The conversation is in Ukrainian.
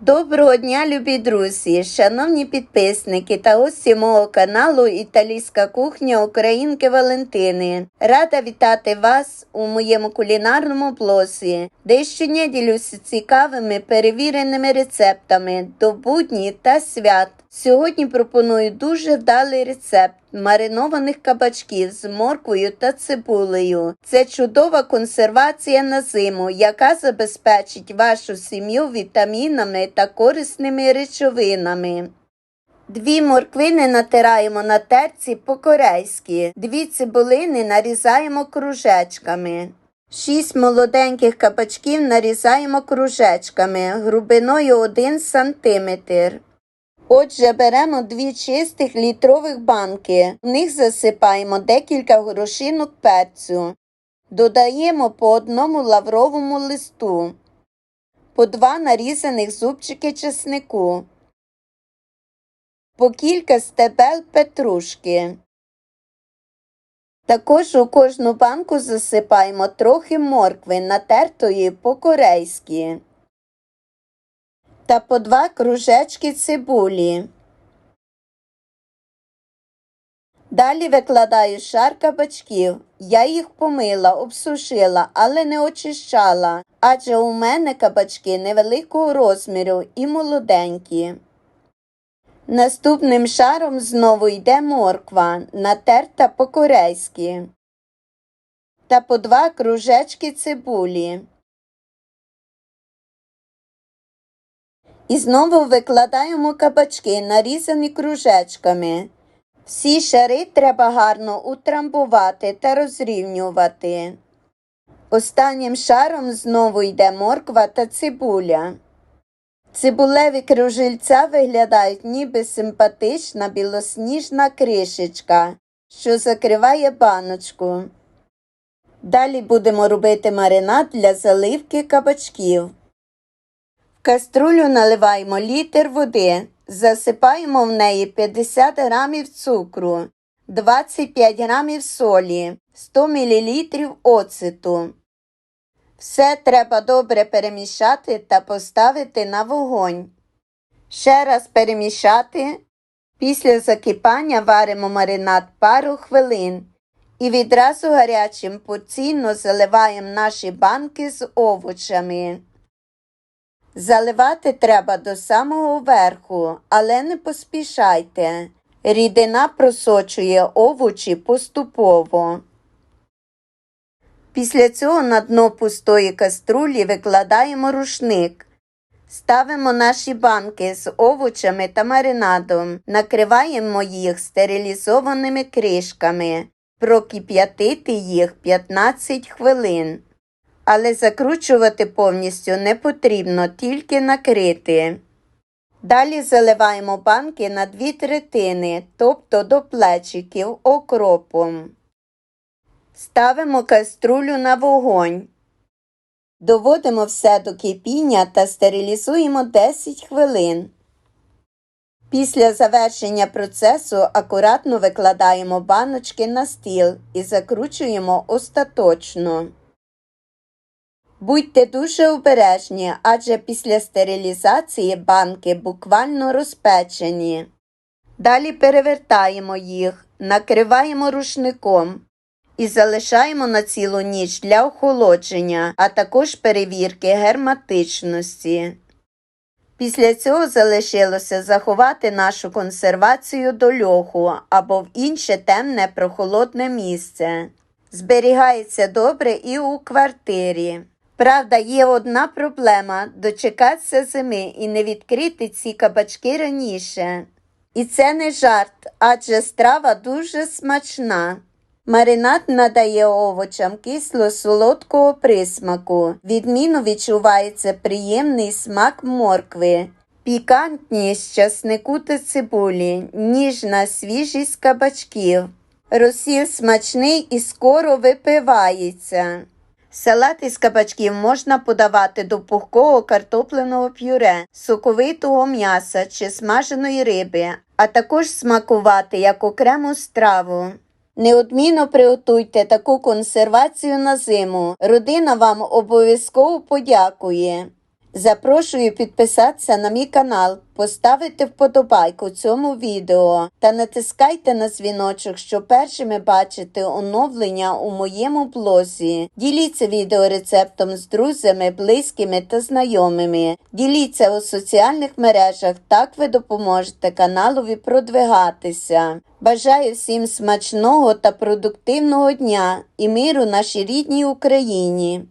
Доброго дня, любі друзі, шановні підписники та гості мого каналу Італійська кухня Українки Валентини. Рада вітати вас у моєму кулінарному блозі, де щодня ділюся цікавими перевіреними рецептами до будні та свят. Сьогодні пропоную дуже вдалий рецепт маринованих кабачків з морквою та цибулею. Це чудова консервація на зиму, яка забезпечить вашу сім'ю вітамінами та корисними речовинами. Дві морквини натираємо на терці по-корейськи, дві цибулини нарізаємо кружечками. Шість молоденьких кабачків нарізаємо кружечками грубиною 1 см. Отже, беремо дві чистих літрових банки. В них засипаємо декілька горошинок перцю. Додаємо по одному лавровому листу, по два нарізаних зубчики чеснику, по кілька стебел петрушки. Також у кожну банку засипаємо трохи моркви, натертої по-корейськи та по два кружечки цибулі. Далі викладаю шар кабачків. Я їх помила, обсушила, але не очищала, адже у мене кабачки невеликого розміру і молоденькі. Наступним шаром знову йде морква, натерта по-корейськи. Та по два кружечки цибулі. І знову викладаємо кабачки, нарізані кружечками. Всі шари треба гарно утрамбувати та розрівнювати. Останнім шаром знову йде морква та цибуля. Цибулеві кружильця виглядають ніби симпатична білосніжна кришечка, що закриває баночку. Далі будемо робити маринад для заливки кабачків. Каструлю наливаємо літр води, засипаємо в неї 50 грамів цукру, 25 грамів солі, 100 мл оцету. Все треба добре перемішати та поставити на вогонь. Ще раз перемішати. Після закипання варимо маринад пару хвилин і відразу гарячим порційно заливаємо наші банки з овочами. Заливати треба до самого верху, але не поспішайте. Рідина просочує овочі поступово. Після цього на дно пустої каструлі викладаємо рушник. Ставимо наші банки з овочами та маринадом, накриваємо їх стерилізованими кришками, прокип'ятити їх 15 хвилин. Але закручувати повністю не потрібно, тільки накрити. Далі заливаємо банки на дві третини, тобто до плечиків окропом. Ставимо каструлю на вогонь. Доводимо все до кипіння та стерилізуємо 10 хвилин. Після завершення процесу акуратно викладаємо баночки на стіл і закручуємо остаточно. Будьте дуже обережні, адже після стерилізації банки буквально розпечені. Далі перевертаємо їх, накриваємо рушником і залишаємо на цілу ніч для охолодження, а також перевірки герметичності. Після цього залишилося заховати нашу консервацію до льоху або в інше темне прохолодне місце. Зберігається добре і у квартирі. Правда, є одна проблема дочекатися зими і не відкрити ці кабачки раніше. І це не жарт, адже страва дуже смачна. Маринад надає овочам кисло-солодкого присмаку. Відмінно відчувається приємний смак моркви, пікантність часнику та цибулі, ніжна свіжість кабачків. Розсіл смачний і скоро випивається. Салат із кабачків можна подавати до пухкого картопленого пюре, соковитого м'яса чи смаженої риби, а також смакувати як окрему страву. Неодмінно приготуйте таку консервацію на зиму. Родина вам обов'язково подякує. Запрошую підписатися на мій канал, поставити вподобайку цьому відео та натискайте на дзвіночок, щоб першими бачити оновлення у моєму блозі. Діліться відеорецептом з друзями, близькими та знайомими. Діліться у соціальних мережах, так ви допоможете каналові продвигатися. Бажаю всім смачного та продуктивного дня і миру нашій рідній Україні.